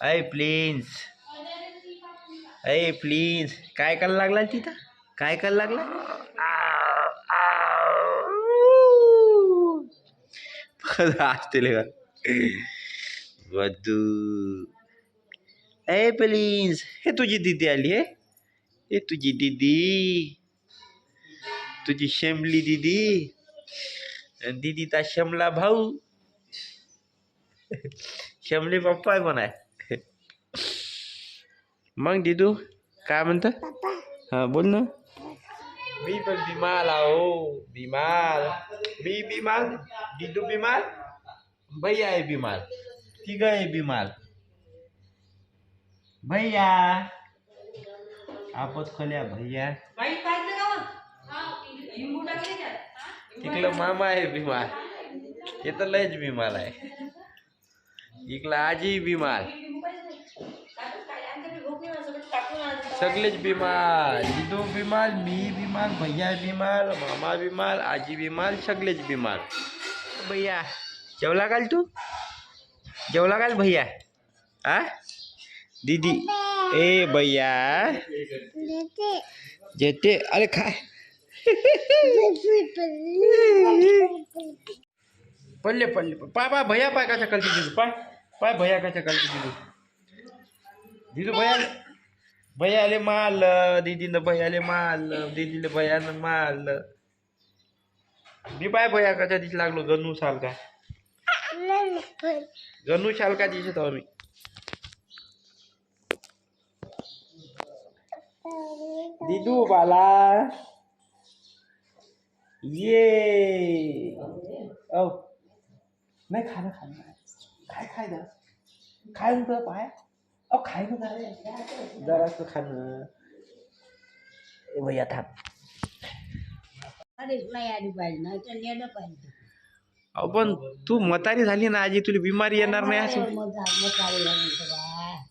अय प्लीज अय प्लीज काय करायला लागला तिथं? काय करायला लागला? असते का? वधू. अय प्लीज हे तुझी दीदी आली आहे हे तुझी दीदी. तुझी शेमली दीदी. दिदीचा दीदीचा भाऊ. शमले पप्पा पण आहे मग दिदू काय म्हणतं हा बोल ना मी पण बिमार आहो बिमार मी बिमार दिदू बिमार भैया आहे बिमार तिघ आहे बिमार भैया आपत खोल्या भैया तिकडं मामा आहे बिमार हे तर लयच बिमार आहे इकडला आजी बिमार सगळेच बीमार दिदू बिमार मी बीमार भैया बीमार मामा बीमार आजी बीमार सगळेच बीमार। भैया। जेवला काल तू? जेवला काल भैया? आ? दीदी। ए भैया। जेते अरे खा। पडले पडले पाय पाय भैया पाय कशा करते दिदू पाय पाय भैया कशा करते दिदू। दिदू भैया। भैयाले माल दीदीनं भैयाले माल दीदीले भैयानं माल. मी पाय भैया कशा दिस लागलो? गणू साल का? गणू साल का दिसत आहो मी दिदू बाला. ये. औ. नाही खाणं खाणं काय खाय ना खाय पाय. अहो खाय ना जरा जरासं खाणं ए भैया थांब अरे नाही आली पाहिजे ना तर नेलं पाहिजे अहो पण तू म्हातारी झाली ना आजी तुला बिमारी येणार नाही अशी मग जा- मग चालेल म्हणतो बा.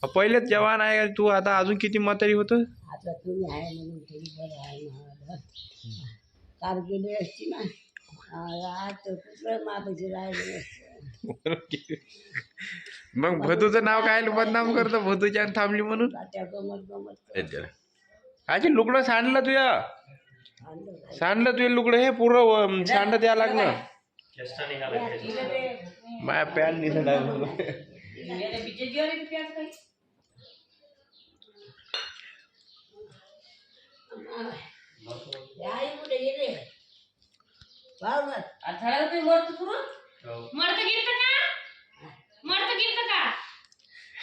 अहो, पहिलेच जवान आहे तू आता अजून किती म्हातारी होत आता तुम्ही आहे म्हणून तरी बरं आहे ना काल गेली असती ना आज कुठलं राहिले नसतं मग भदूचं नाव काय? बदनाम करतो भदूच्या थांबली म्हणून? आजी लुगडं सांडलं तुया. सांडलं तुझे लुगडं? हे पुरं सांड द्या लागलं. माया पॅन बरोबर मरत गिरत का? मरत गिरत का?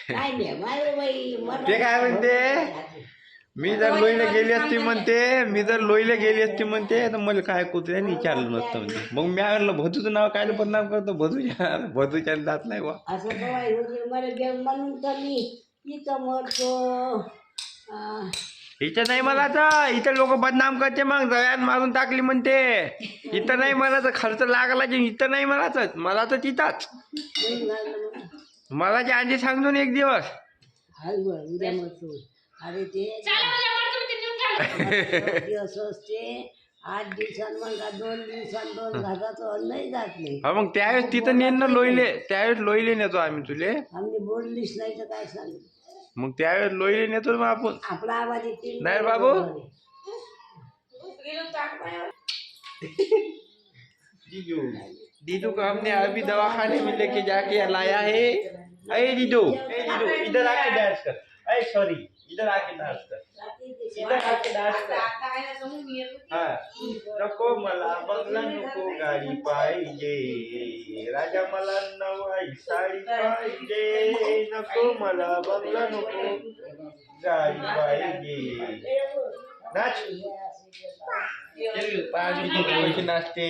काय नाही माझं बाई मरण- ते काय म्हणते? मी जर लोईला गेली असती म्हणते मी जर लोईला गेली असती म्हणते तर मला काय कुत्र्याने विचारलं नसतं म्हणते. मग मी म्हणलं भदूचं नाव काय बदनाम करतो? भदूच्या भदूच्या जात नाही बा असं होते मला म्हणून तर मी इथं मरतो. इथं नाही मलाच इथं लोक बदनाम करते मग जयान मारून टाकली म्हणते. इथं नाही मला तर खर्च लागला की इथं नाही मलाच मला तर तिथंच. म्हणून लागलं मला. मला जे आजी सांगतो ना एक दिवस. अरे ते दिवस असते आठ दिवसांत मग का दोन दिवसांत दोन घाटाचं अन्नही जात नाही हा मग त्यावेळेस तिथं नेन ना लोईले त्यावेळेस लोईले नेतो आम्ही तुले. आम्ही बोललीच नाही तर काय सांगू? मग त्यावेळेस लोईले नेतो मग आपण. आपला आवाज येतील. नाही रे बाबू. जीजू दीदू को हमने अभी दवाखाने में लेके जाके लाया है? अरे दीदू। दीदू इधर आके डांस कर। अरे सॉरी इधर आके डांस कर। आके डांस कर हा नको मला बंगला नको गाडी पाहिजे राजा मला नवाई साडी पाहिजे नको मला बंगला नको गाडी पाहिजे नाच पाणी पैसे नाचते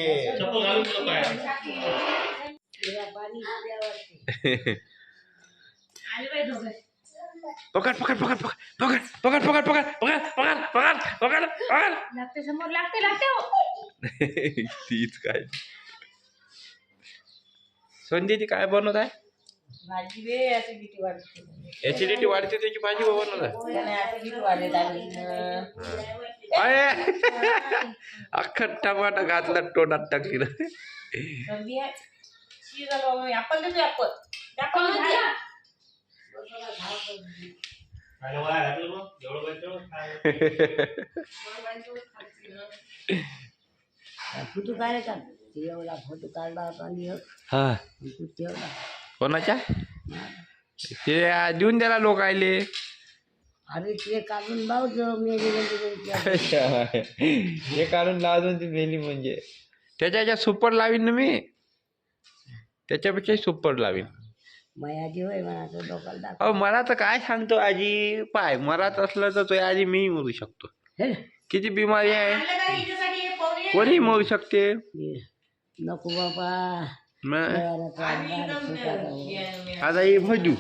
तिला पाणी प्यावं आले बाई दोघं पकड पकड पकड पकड पकड पकड पकड पकड पकड पकड पकड पकड पकड लागते समोर लागते लागते हो तीच काय संध्याची काय बनवत आहे भाजी ऍसिडिटी वाढते त्याची भाजी बनवत आहे अख्खा टमाटा घातला तोंडात टाकली ना आपण झालं? फोटो काय का एवढा फोटो काढला होता आणि एक. हा. तू ठेवला. कोणाच्या? ते आ, देऊन द्याला लोक आले. अरे ते काढून लावतो मी गेले हे काढून लावून ती मेली म्हणजे. त्याच्या ह्याच्यात सुपर लावीन ना मी. त्याच्यापेक्षा सुपर लावीन. म्हणा तो दाखव. अहो मला तर काय सांगतो आजी? पाय मरात असलं तर तो आजी मी मरू शकतो. हे, किती बिमारी आहे. कोणी मरू शकते. हे, नको बाबा. मग? देवाला हो. आता हे भजू.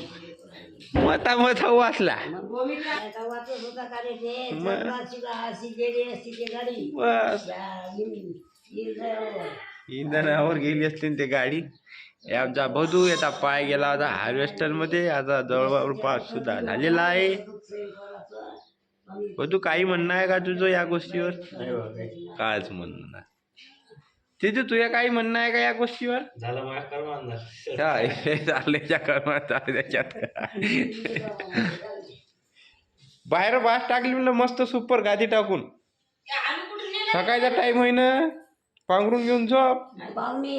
मता मता वाचला मग? एका वाचत होता का रे ते? चौदाशी का अशी गेली असती ते गाडी. बस. या, इन- इन- इंधनावर गेली असते ना ते गाडी. आमचा भजू याचा पाय गेला होता. हार्वेस्टरमध्ये आता जवळपास सुद्धा झालेला आहे. भजू काही म्हणणं आहे का तुझं या गोष्टीवर? कायच म्हणणं नाही. तिथे तुझ्या काही म्हणणं आहे का या गोष्टीवर? काय चालल्याच्या कर्मात चालू त्याच्यात बाहेर बास टाकली म्हणलं मस्त सुपर गादी टाकून. सकाळचा टाइम होईन पांघरून घेऊन झोप. पाहुणे.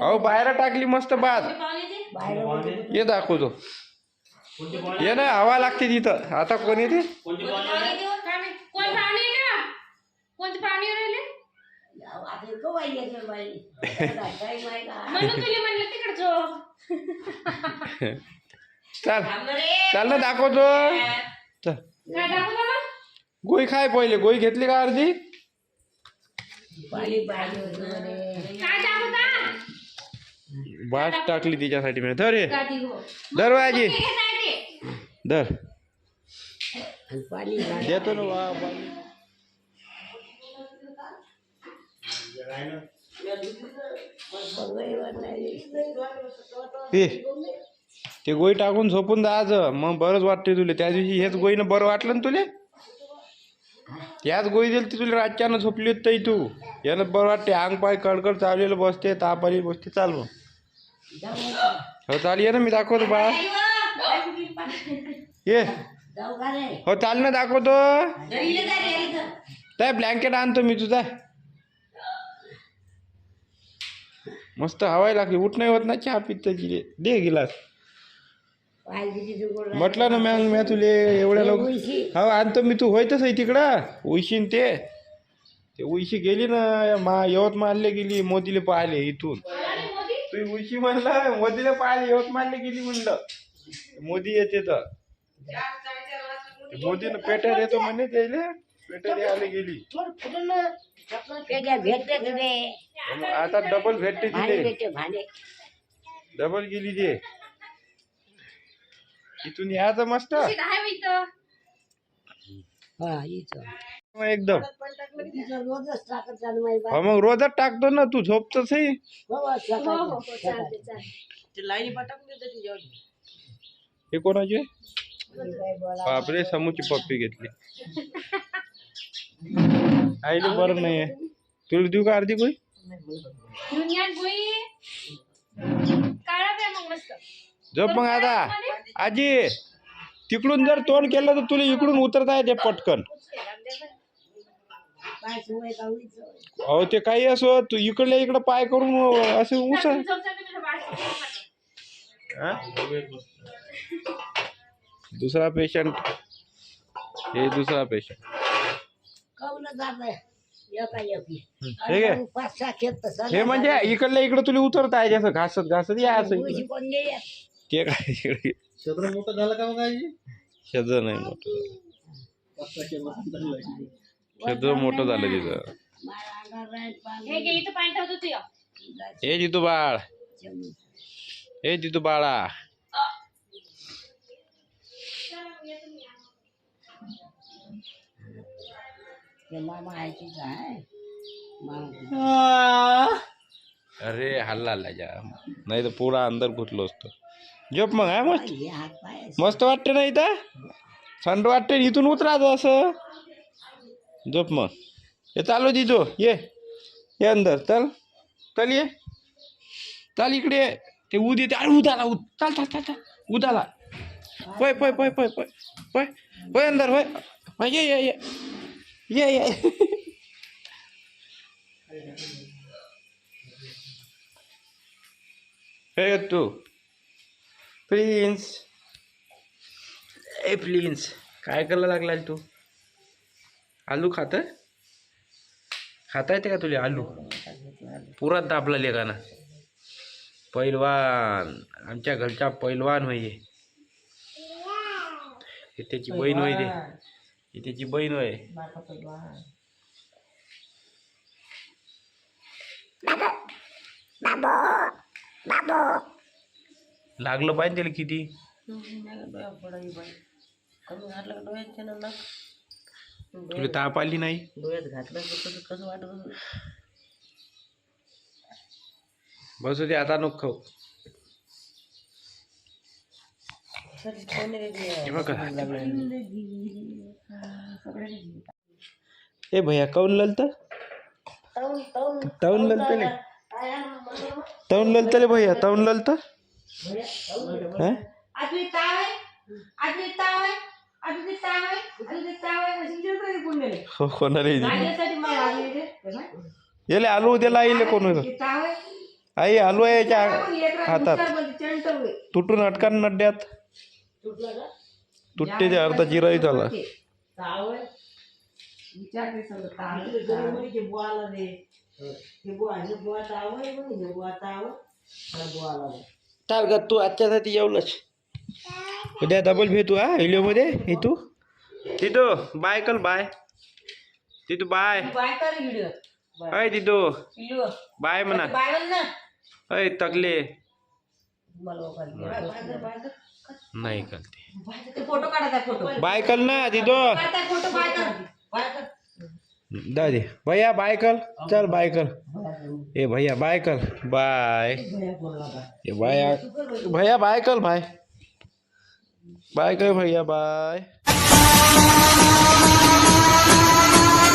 अहो बाहेर टाकली मस्त बाद बाहेर होते. ये दाखवतो. ये ना हवा लागते तिथं. आता कोण येते? कोण पाहुणे आहे का? कोणते पाहुणे राहिले? आता इतकं वाईट येते बाई. काही माहिती का? म्हणून तुला म्हणलं तिकडे झोप. चाल. चाल ना दाखवतो. चल. काय दाखव बाबा गोई खाय पहिले. गोई घेतली का अर्धी? पाणी पाहिजे होतं म्हणे. काय दाखवता बास टाकली तिच्यासाठी मी. धर गादी हो? धर बाजी. हे धर. आणि पाणी घाल. देतो ना वा नाही. ते ते गोई टाकून झोपून जायचं मग बरंच वाटते तुला. त्या दिवशी हेच गोईनं बरं वाटलं ना तुले? याच गोळी दिली ती तुला रातच्यानं झोपली होती ताई तू. यानं बरं वाटते अंग पाय कडकड चाललेलं बसते ताप आली बसते चाल हो चाल ये ना मी दाखवतो बा ये. हो चाल ना दाखवतो. काय ब्लँकेट आणतो मी तुझा. मस्त हवाय लागली. उठ नाही होत ना चहा पित्त त्याची दे गिलास. म्हटलं ना मॅम मी तुले एवढ्या लोक. हो आणतो मी तू होयतच आहे तिकडं. उशीन ते. ते उशी गेली ना मा यवतमाळले गेली मोदीले पाहिले इथून. तू उशी म्हणलं मोदीला पाहिले यवतमाळले गेली म्हणलं. मोदी येते तर. मोदीनं पेट्या देतो म्हणे त्याले. पेट्या द्यायला गेली. थोडं फुटून भेटते मग आता डबल भेटते भांडे तिथे भेटते भांडे. डबल गेली ते. इथून यायचं मस्त. हा इथं. मग एकदम. रोजच चालू. हो मग रोजच टाकतो ना तू झोपतच आहे हो, हो हो सकाळी चालते चालते कोणाचे? बोला बापरे समूची पप्पी घेतली. आईले बरं नाही आहे तुला देऊ का अर्धी कोई प्या मग मस्त. झोप मग आता. आजी तिकडून जर तोंड केलं तर तुला इकडून उतरता येते पटकन. अहो ते काही असो तू इकडल्या इकडं पाय करून असे बाळाचं. दुसरा पेशंट हे दुसरा पेशंट हे हे म्हणजे इकडल्या इकडं तुला उतरता आहे असं घासत घासत या असं येत. ते काय इकडे क्षेत्र मोठं झालं का मग आजी शेज नाही मोठं शेज मोठं झालं तिथं माझ्या अंगावर राहील पाणी. हे घे इथं पाणी ठेवतो तू हे जितू बाळ चमच. हे जितू बाळा ते मामा आहे तिथं आहे मामा अरे हल्ला हल्ला जा। नाही तर पुरा अंदर घुसलो असतो झोप मग हा मस्त? हे हात पाय मस्त वाटते ना इथं? थंड वाटते इथून उतरायचं असं. झोप मग. हे चालू दिजो ये. ये अंदर चल. चल ये. चल इकडे. ये. ते ऊद येते. अरे उदाला उद चाल चाल चाल चाल. उदाला पोय पोय पोय पोय पोय पोय पोय अंदर पोय पोय ये ये ये. ये ये. हे तू. प्रिन्स ए प्लीन्स काय करायला लागलाय तू? आलू खात खाता येते का तुला आलू? पुरा दाबला लेगाना पैलवान. आमच्या घरचा पैलवान होय हे. त्याची बहीण होय ते त्याची बहीण होय. लागलं पाहिजे त्याला किती? कमी घातलं का डोळ्यात त्यानं ना तुला ताप आली नाही? डोळ्यात घातलं तर कसं कसं वाटत होतं बसू दे आता नको खाऊ. सर कोणी रे ते हे बघा. ए भैया काऊन ललत? ताऊन ताऊन ताऊन ललतले? ताऊन ललतले भैया ताऊन ललत? हा? आजली ताव आहे आजली ताव आहे आजली ताव आहे आजली ताव आहे अशी विचारतो कोण गेले हो कोणा रे माझ्यासाठी मला आली रे याले आलू उद्याला आईले कोण ताव आहे आई आलू आहे याच्या हातात. तुटून अटकान नड्यात तुटते ते अर्धा चिराई झाला ताव आहे विचारते सगळं ताव आहे, आपल्या ताव घरी आहे. म्हणे की बुवाला रे हे बुवा हे बुवा ताव आहे म्हणे हे बुवा ताव आहे हा। बुवाला रे चाल का तू आजच्यासाठी येऊलच उद्या डबल भेटू हा? व्हिडिओमध्ये हे तू तिथो बाय कल बाय तिथू बाय बाय कर व्हिडिओ अय तिथो. बाय म्हणा. बाय म्हण ना. अय तकले. नाही. कळते फोटो काढायचा फोटो. बाय कल ना तिथो. काढता फोटो बाय कर. बाय कर. दादी भैया बाय कल चल बाय कल ए भैया बाय कल बाय ए भैया भैया बाय कल भाई बाय कर भैया बाय